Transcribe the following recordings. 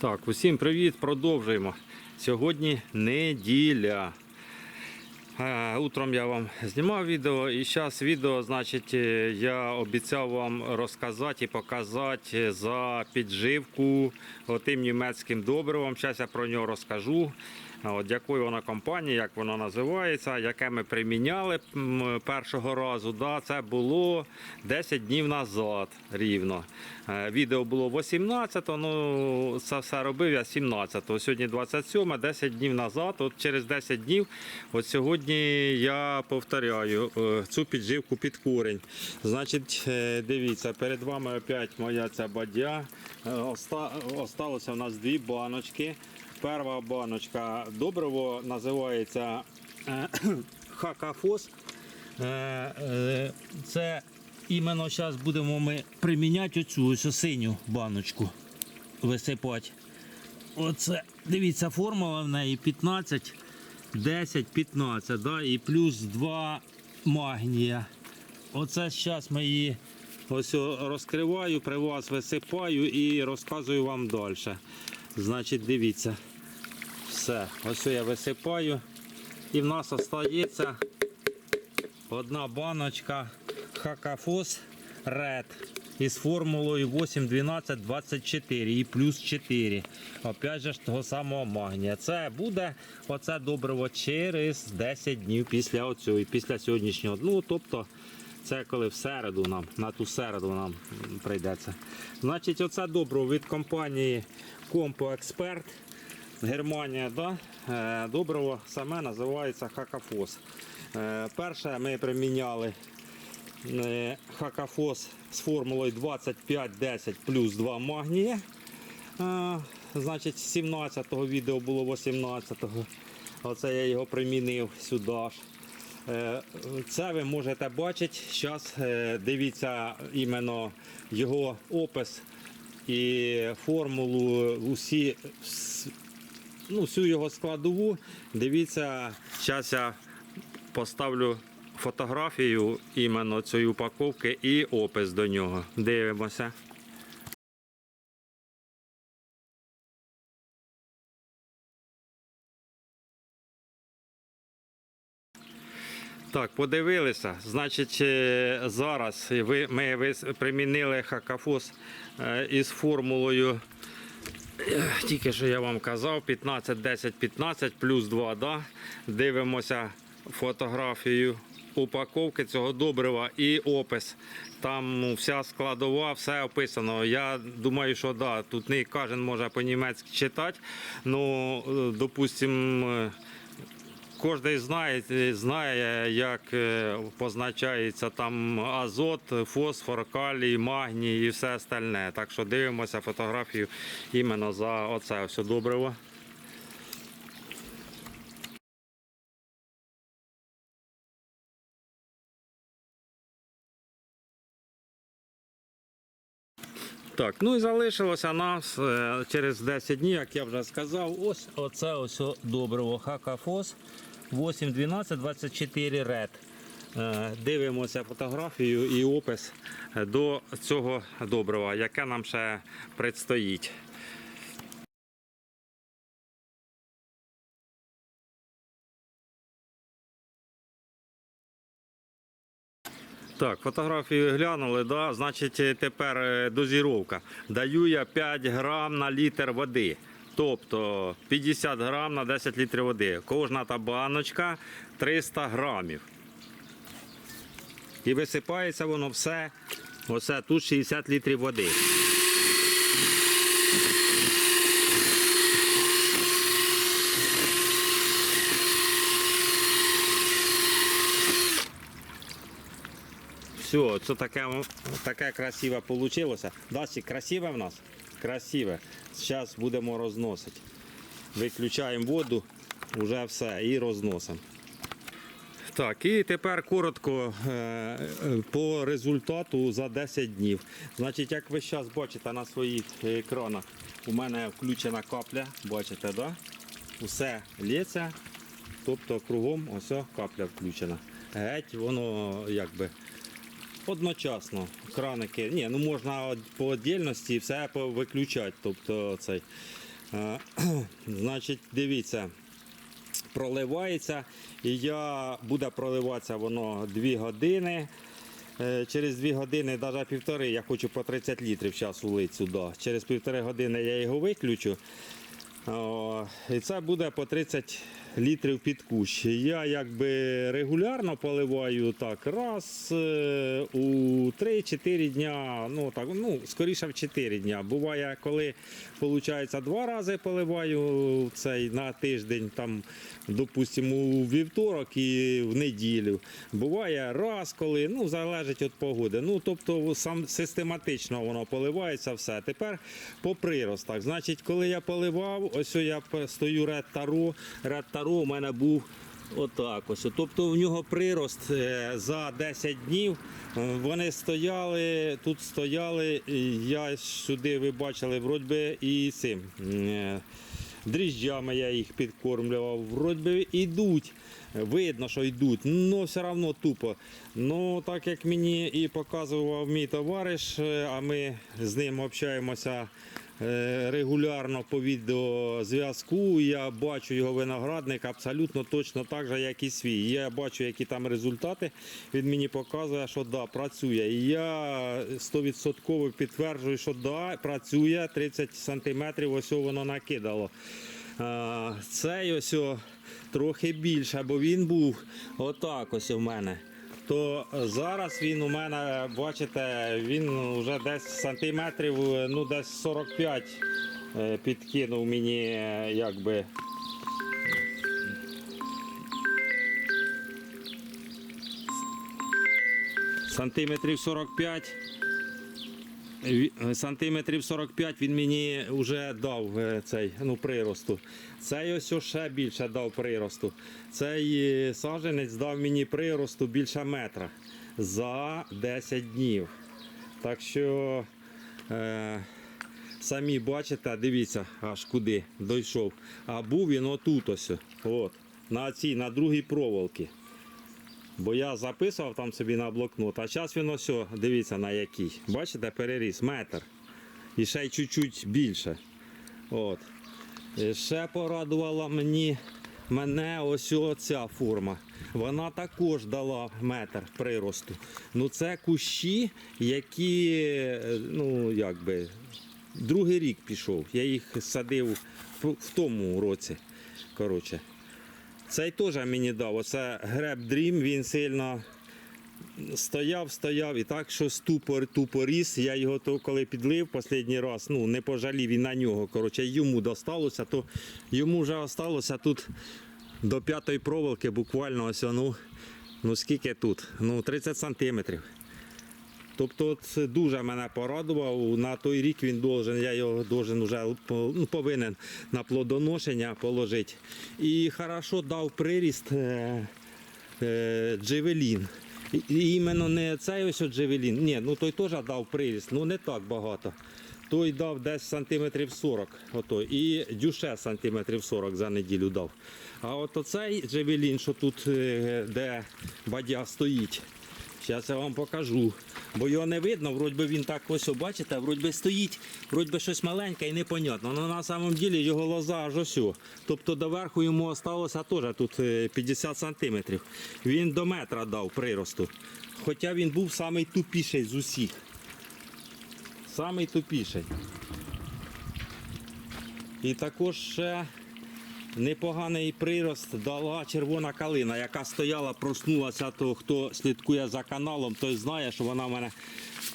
Так, усім привіт, продовжуємо. Сьогодні неділя. Е, Утром я вам знімав відео, і зараз відео, значить, е, я обіцяв вам розказати і показати за підживку тим німецьким добривом. Зараз я про нього розкажу. От якою вона компанія, як вона називається, яке ми приміняли першого разу. Да, це було 10 днів назад рівно. Е, Відео було 18, ну це все робив я 17. Сьогодні 27, 10 днів назад. От через 10 днів, от сьогодні я повторяю е, цю підживку під корінь. Значить, е, дивіться, перед вами опять моя ця бадя. Осталося у нас дві баночки. Перша баночка добриво називається е, Хакафос. Е, е, Це іменно зараз будемо ми приміняти оцю ось синю баночку. Висипати. Оце, дивіться, формула в неї 15, 10, 15, да? і плюс 2 магнія. Оце зараз ми її ось розкриваю, при вас висипаю і розказую вам далі. Значить, дивіться. Все, ось я висипаю. І в нас остається одна баночка Хакафос Red із формулою 8, 12, 24 і плюс 4. Опять же того самого магнія. Це буде оце добриво через 10 днів після оцього, після сьогоднішнього. Ну, тобто, це коли в середу нам, на ту середу нам прийдеться. Значить, оце добриво від компанії Compo Expert. Германія, да? Е, добриво саме називається Хакафос. Е, Перше ми приміняли е, Хакафос з формулою 25-10 плюс 2 магнія. Значить, 17-го відео було 18-го. Оце я його примінив сюди ж. Це ви можете бачити. Зараз дивіться іменно його опис і формулу усі ну, всю його складову. Дивіться, зараз я поставлю фотографію іменно цієї упаковки і опис до нього. Дивимося. Так, подивилися. Значить, е, зараз ми примінили хакафос е, із формулою Е, Тільки що я вам казав, 15, 10, 15 плюс 2, да? дивимося фотографію упаковки цього добрива і опис. Там ну, вся складова, все описано. Я думаю, що да, тут не кожен може по-німецьки читати. Ну, допустимо, Кожен знає, знає, як е, позначається там азот, фосфор, калій, магній і все остальне. Так що дивимося фотографію іменно за оце все добриво. Так, ну і залишилося нас е, через 10 днів, як я вже сказав, ось оце ось добриво Хакафос 8, 12, 24 ред. Е, Дивимося фотографію і опис е, до цього добрива, яке нам ще предстоїть. Так, фотографію глянули, да? значить е, тепер дозіровка. Даю я 5 грам на літр води. Тобто 50 грам на 10 літрів води. Кожна та баночка 300 грамів. І висипається воно все. Оце тут 60 літрів води. Все, це таке, таке красиве вийшло. Дасі, красиве в нас? Красиве. Зараз будемо розносити. Виключаємо воду, вже все, і розносимо. Так, і тепер коротко е, по результату за 10 днів. Значить, як ви зараз бачите на своїх екранах, у мене включена капля, бачите, да? Усе лється, тобто кругом ось капля включена. Геть воно якби одночасно. Краники, ні, ну можна по віддільності все виключати. Тобто цей. Е, Значить, дивіться, проливається, і я, буде проливатися воно 2 години. Е, Через 2 години, навіть півтори, я хочу по 30 літрів зараз улити сюди. Через півтори години я його виключу. І це буде по 30 літрів під кущ. Я якби регулярно поливаю так раз е, у 3-4 дня, ну так, ну, скоріше в 4 дня. Буває, коли виходить, два рази поливаю цей на тиждень, там, допустимо, у вівторок і в неділю. Буває раз, коли, ну, залежить від погоди. Ну, тобто сам систематично воно поливається все. Тепер по приростах. Значить, коли я поливав, ось я стою Red Taro. Red Taro у мене був отак ось. Тобто в нього прирост е, за 10 днів. е, Вони стояли, тут стояли, я сюди ви бачили, вроді і цим. е, Дріжджами я їх підкормлював, вроді би йдуть. Видно, що йдуть, але все одно тупо. Ну, так як мені і показував мій товариш, а ми з ним общаємося регулярно по відеозв'язку. Я бачу його виноградник абсолютно точно так же, як і свій. Я бачу, які там результати. Він мені показує, що да, працює. І я 100% підтверджую, що да, працює 30 сантиметрів, ось воно накидало. Цей ось трохи більше, бо він був отак ось у мене. То зараз він у мене, бачите, він вже десь сантиметрів, ну десь 45 е, підкинув мені, якби. Сантиметрів 45. Ві- Сантиметрів 45 він мені вже дав е, цей ну, приросту. Цей ось ще більше дав приросту. Цей е, саджанець дав мені приросту більше метра за 10 днів. Так що е, самі бачите, дивіться, аж куди дійшов. А був він отут ось. От, на цій, на другій проволокі. Бо я записував там собі на блокнот, а зараз він ось, дивіться на який. Бачите, переріс метр. І ще й чуть-чуть більше. От. І ще порадувала мені мене ось о ця форма. Вона також дала метр приросту. Ну це кущі, які, е, ну якби, другий рік пішов. Я їх садив в тому році. Коротше. Цей теж мені дав. Оце греб дрім, він сильно стояв, стояв і так, що ступор тупо ріс. Я його то, коли підлив останній раз, ну не пожалів і на нього. Коротше, йому досталося, то йому вже осталося тут до п'ятої проволоки, буквально ось ну, ну скільки тут? Ну 30 сантиметрів. Тобто це дуже мене порадував. На той рік він должен, я його должен вже ну, повинен на плодоношення положити. І хорошо дав приріст е, е, джевелін. І- іменно не цей ось джевелін. Ні, ну той теж дав приріст, ну не так багато. Той дав десь сантиметрів 40, ото, і дюше сантиметрів 40 за неділю дав. А от оцей джевелін, що тут, е, де бадя стоїть, Зараз я вам покажу. Бо його не видно, вроді би він так ось, бачите, вроді би стоїть, вроді би щось маленьке і непонятно. Але на самом ділі його лоза аж ось. Тобто доверху йому осталося теж тут е, 50 сантиметрів. Він до метра дав приросту. Хоча він був самий тупіший з усіх. Самий тупіший. І також ще Непоганий прирост дала червона калина, яка стояла, проснулася, то хто слідкує за каналом, той знає, що вона в мене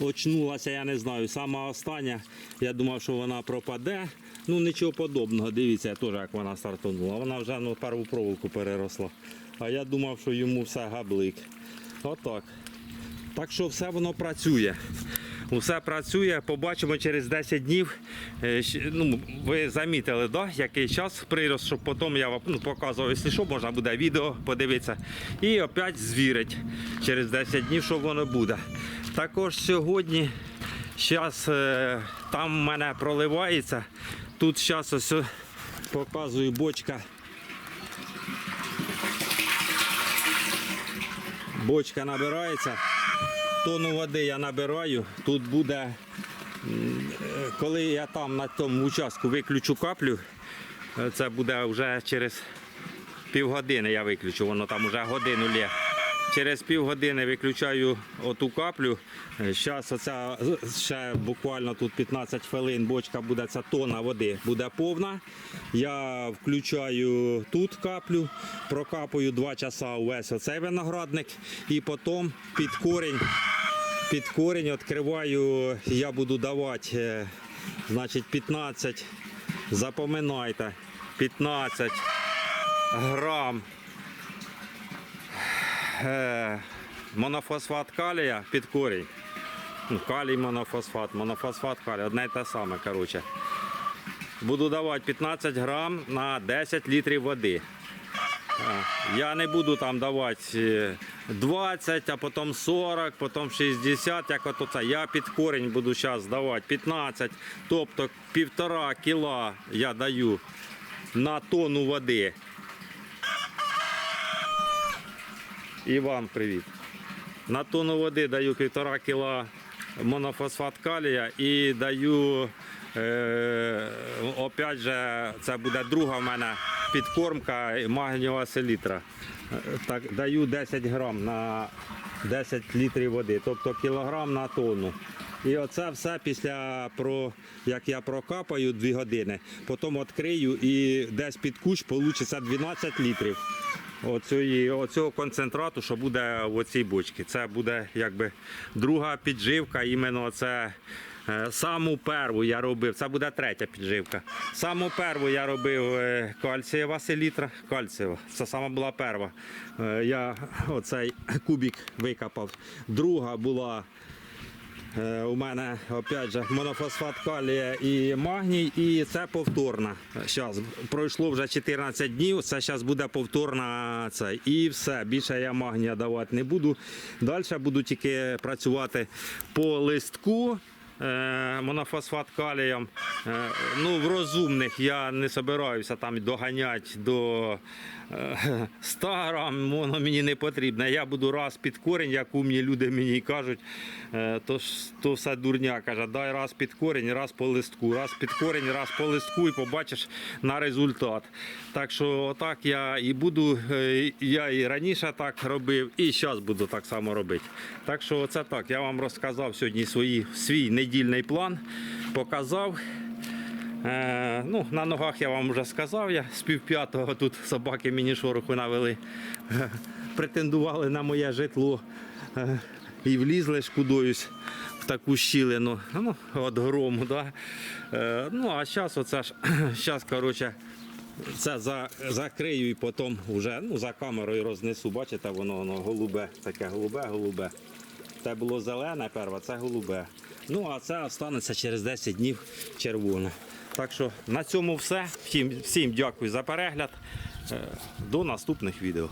очнулася, я не знаю. Сама остання, я думав, що вона пропаде. Ну нічого подобного. Дивіться, теж як вона стартанула. Вона вже ну, перву проволоку переросла. А я думав, що йому все габлик. Отак. Так що все воно працює. Усе працює, побачимо через 10 днів. Е, Ну, ви замітили, да, який час прирост, щоб потім я вам ну, показував, якщо що, можна буде відео подивитися. І опять звірить через 10 днів, що воно буде. Також сьогодні зараз там в мене проливається. Тут зараз ось показую бочка. Бочка набирається. Тонну води я набираю. Тут буде коли я там на тому участку виключу каплю, е, це буде вже через півгодини я виключу, воно там вже годину лє. Через півгодини виключаю оту каплю. Зараз оця ще буквально тут 15 хвилин бочка буде, ця тона води буде повна. Я включаю тут каплю, прокапую 2 часа увесь оцей виноградник і потім під корінь під корінь відкриваю, я буду давати е, значить 15, запоминайте, 15 грам е, монофосфат калія під корінь. Ну, Калій монофосфат, монофосфат калій, одне й те саме. Коротше. Буду давати 15 грам на 10 літрів води. Я не буду там давати е, 20, а потім 40, потім 60, як от це. Я під корінь буду зараз давати 15, тобто півтора кіла я даю на тонну води. І вам привіт. На тонну води даю півтора кіла монофосфат калія і даю, е, опять же, це буде друга в мене підкормка магнієва селітра. Так, даю 10 грам на 10 літрів води, тобто кілограм на тонну. І оце все після про як я прокапаю 2 години, потім відкрию і десь під кущ вийде 12 літрів оцієї, оцього концентрату, що буде в оцій бочці. Це буде якби друга підживка, іменно це. е, Саму перву я робив, це буде третя підживка. Саму перву я робив е, кальцієва селітра. Кальцієва, це сама була перша. Е, Я оцей кубик викопав. Друга була У мене опять же монофосфат калія і магній, і це повторна. Зараз пройшло вже 14 днів. Це зараз буде повторна це. І все. Більше я магнія давати не буду. Далі буду тільки працювати по листку. е, Монофосфат калієм. Е, Ну, в розумних я не збираюся там доганяти до 100 грам, воно мені не потрібно. Я буду раз під корінь, як умні люди мені кажуть, е, то, то все дурня каже, дай раз під корінь, раз по листку, раз під корінь, раз по листку і побачиш на результат. Так що отак я і буду, е, я і раніше так робив, і зараз буду так само робити. Так що це так, я вам розказав сьогодні свої, свій недільний план, показав. Е, ну, на ногах я вам вже сказав, я з півп'ятого тут собаки мені шороху навели, Е, претендували на моє житло е, і влізли, шкодуюсь, в таку щілину ну, від грому. Да? Ну, а зараз оце ж, зараз, коротше, це за, закрию і потім вже ну, за камерою рознесу. Бачите, воно, воно голубе, таке голубе, голубе. Це було зелене перше, це голубе. Ну, а це останеться через 10 днів червоне. Так що на цьому все. Всім, всім дякую за перегляд. Е, До наступних відео.